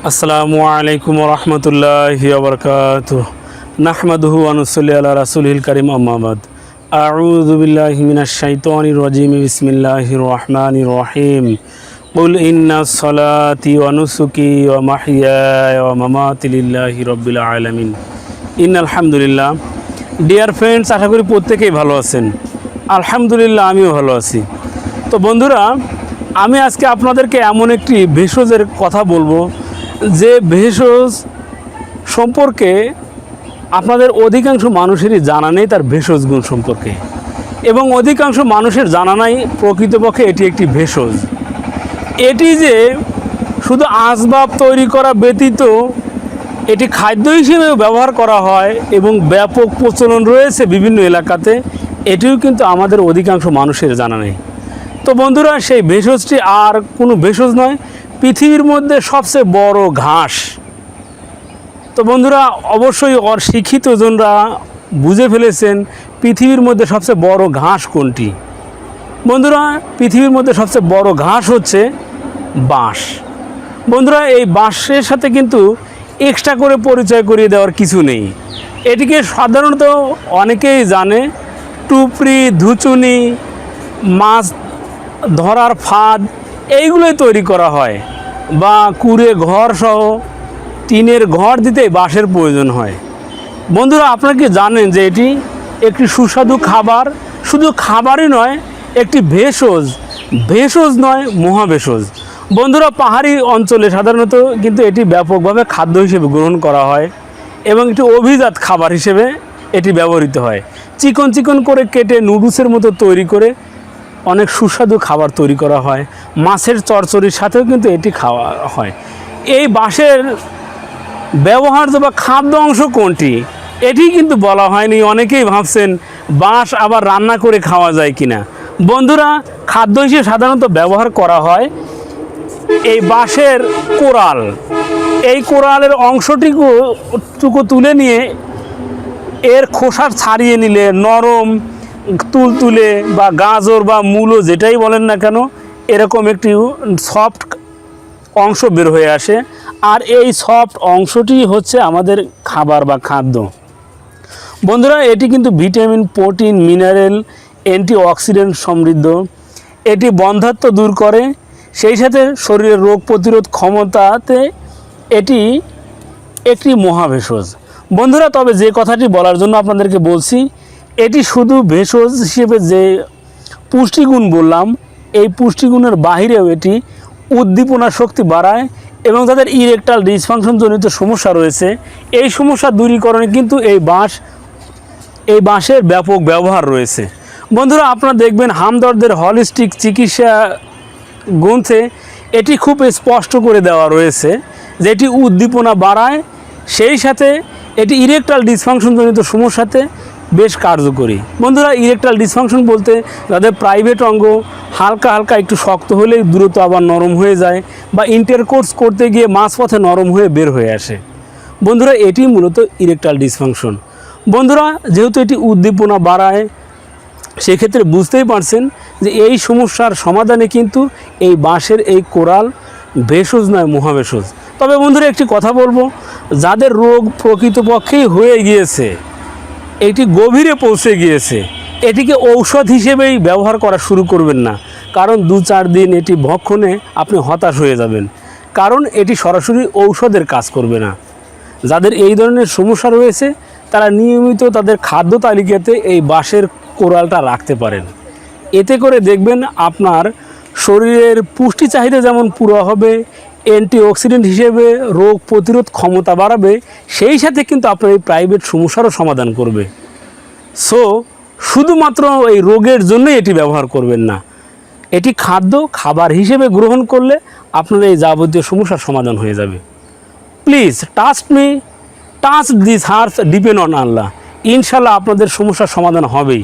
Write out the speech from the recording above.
আসসালামু আলাইকুম রহমতুল্লাহি আবরকাত নাহমাদুহু আনুসল্লি আল্লাহ রাসুলহিল করিম আম্মাবাদ আউযু বিল্লাহি মিনাশ শাইতানির রাজিম বিসমিল্লাহির রহমানির রহিম قل إن صلاتي ونسكي ومحياي ومماتي لله رب العالمين ইন আলহামদুলিল্লাহ ডিয়ার ফ্রেন্ডস আশা করি প্রত্যেকেই ভালো আছেন আলহামদুলিল্লাহ আমিও ভালো আছি তো বন্ধুরা আমি আজকে আপনাদেরকে এমন একটি ভেষজের কথা বলবো যে ভেষজ সম্পর্কে আপনাদের অধিকাংশ মানুষেরই জানা নেই তার ভেষজ গুণ সম্পর্কে। এবং অধিকাংশ মানুষের জানা নাই প্রকৃতপক্ষে এটি একটি ভেষজ। এটি যে শুধু আসবাব তৈরি করা ব্যতীত এটি খাদ্য হিসেবেও ব্যবহার করা হয় এবং ব্যাপক প্রচলন রয়েছে বিভিন্ন এলাকাতে, এটিও কিন্তু আমাদের অধিকাংশ মানুষের জানা নেই। তো বন্ধুরা, সেই ভেষজটি আর কোনো ভেষজ নয় পৃথিবীর মধ্যে সবচেয়ে বড় ঘাস। তো বন্ধুরা, অবশ্যই অশিক্ষিত জনরা বুঝে ফেলেছেন পৃথিবীর মধ্যে সবচেয়ে বড় ঘাস কোনটি। বন্ধুরা, পৃথিবীর মধ্যে সবচেয়ে বড় ঘাস হচ্ছে বাঁশ। বন্ধুরা, এই বাঁশের সাথে কিন্তু এক্সট্রা করে পরিচয় করিয়ে দেওয়ার কিছু নেই। এটিকে সাধারণত অনেকেই জানে, টুপরি, ধুচুনি, মাছ ধরার ফাঁদ এইগুলোই তৈরি করা হয়। বা কুড়ে ঘর সহ টিনের ঘর দিতে বাঁশের প্রয়োজন হয়। বন্ধুরা, আপনারা কি জানেন যে এটি একটি সুস্বাদু খাবার? শুধু খাবারই নয়, একটি ভেষজ। ভেষজ নয়, মহাভেষজ। বন্ধুরা, পাহাড়ি অঞ্চলে সাধারণত কিন্তু এটি ব্যাপকভাবে খাদ্য হিসেবে গ্রহণ করা হয় এবং একটি অভিজাত খাবার হিসেবে এটি ব্যবহৃত হয়। চিকন চিকন করে কেটে নুডলসের মতো তৈরি করে অনেক সুস্বাদু খাবার তৈরি করা হয়। মাছের চরচরির সাথেও কিন্তু এটি খাওয়া হয়। এই বাঁশের ব্যবহার্য বা খাদ্য অংশ কোনটি? এটি কিন্তু বলা হয়নি। অনেকেই ভাবছেন, বাঁশ আবার রান্না করে খাওয়া যায় কিনা? বন্ধুরা, খাদ্য হিসেবে সাধারণত ব্যবহার করা হয় এই বাঁশের কোরাল এই কোরালের অংশটিকু, টুকু তুলে নিয়ে এর খোসা ছাড়িয়ে নিলে নরম তুলতুলে বা গাজর বা মূলো যেটাই বলেন না কেন, এরকম একটি সফট অংশ বের হয়ে আসে। আর এই সফট অংশটি হচ্ছে আমাদের খাবার বা খাদ্য। বন্ধুরা, এটি কিন্তু ভিটামিন, প্রোটিন, মিনারেল, অ্যান্টিঅক্সিডেন্ট সমৃদ্ধ। এটি বন্ধাত্ম দূর করে, সেই সাথে শরীরের রোগ প্রতিরোধ ক্ষমতাতে এটি একটি মহাভেষজ। বন্ধুরা, তবে যে কথাটি বলার জন্য আপনাদেরকে বলছি এটি শুধু ভেষজ হিসেবে যে পুষ্টিগুণ বললাম, এই পুষ্টিগুণের বাহিরেও এটি উদ্দীপনা শক্তি বাড়ায় এবং তাদের ইরেকটাল ডিসফাংশনজনিত সমস্যা রয়েছে। এই সমস্যা দূরীকরণে কিন্তু এই বাঁশ, এই বাঁশের ব্যাপক ব্যবহার রয়েছে। বন্ধুরা, আপনারা দেখবেন হামদর্দের হলিস্টিক চিকিৎসা গ্রন্থে এটি খুব স্পষ্ট করে দেওয়া রয়েছে যেটি উদ্দীপনা বাড়ায়, সেই সাথে এটি ইরেকটাল ডিসফাংশনজনিত সমস্যাতে বেশ কার্যকরী। বন্ধুরা ইরেকটাল ডিসফাংশন বলতে যাদের প্রাইভেট অঙ্গ হালকা হালকা একটু শক্ত হলেই দ্রুত আবার নরম হয়ে যায় বা ইন্টারকোর্স করতে গিয়ে মাঝপথে নরম হয়ে বের হয়ে আসে। বন্ধুরা, এটি মূলত ইরেকটাল ডিসফাংশন বন্ধুরা, যেহেতু এটি উদ্দীপনা বাড়ায়, সেক্ষেত্রে বুঝতেই পারছেন যে এই সমস্যার সমাধানে কিন্তু এই বাঁশের এই কোরাল ভেষজ নয়, মহাভেষজ। তবে বন্ধুরা, একটি কথা বলব, যাদের রোগ প্রকৃতপক্ষেই হয়ে গিয়েছে এটি গভীরে পৌঁছে গিয়েছে। এটিকে ঔষধ হিসেবেই ব্যবহার করা শুরু করবেন না। কারণ দু চার দিন এটি ভক্ষণে আপনি হতাশ হয়ে যাবেন। কারণ এটি সরাসরি ঔষধের কাজ করবে না। যাদের এই ধরনের সমস্যা রয়েছে, তারা নিয়মিত তাদের খাদ্য তালিকাতে এই বাঁশের কোরালটা রাখতে পারেন। এতে করে দেখবেন আপনার শরীরের পুষ্টি চাহিদা যেমন পুরো হবে অ্যান্টিঅক্সিডেন্ট হিসেবে রোগ প্রতিরোধ ক্ষমতা বাড়াবে, সেই সাথে কিন্তু আপনার এই প্রাইভেট সমস্যারও সমাধান করবে। সো শুধুমাত্র এই রোগের জন্যই এটি ব্যবহার করবেন না। এটি খাদ্য, খাবার হিসেবে গ্রহণ করলে আপনার এই যাবতীয় সমস্যার সমাধান হয়ে যাবে। Please trust me touch this hearts depend on Allah ইনশাল্লাহ আপনাদের সমস্যার সমাধান হবেই।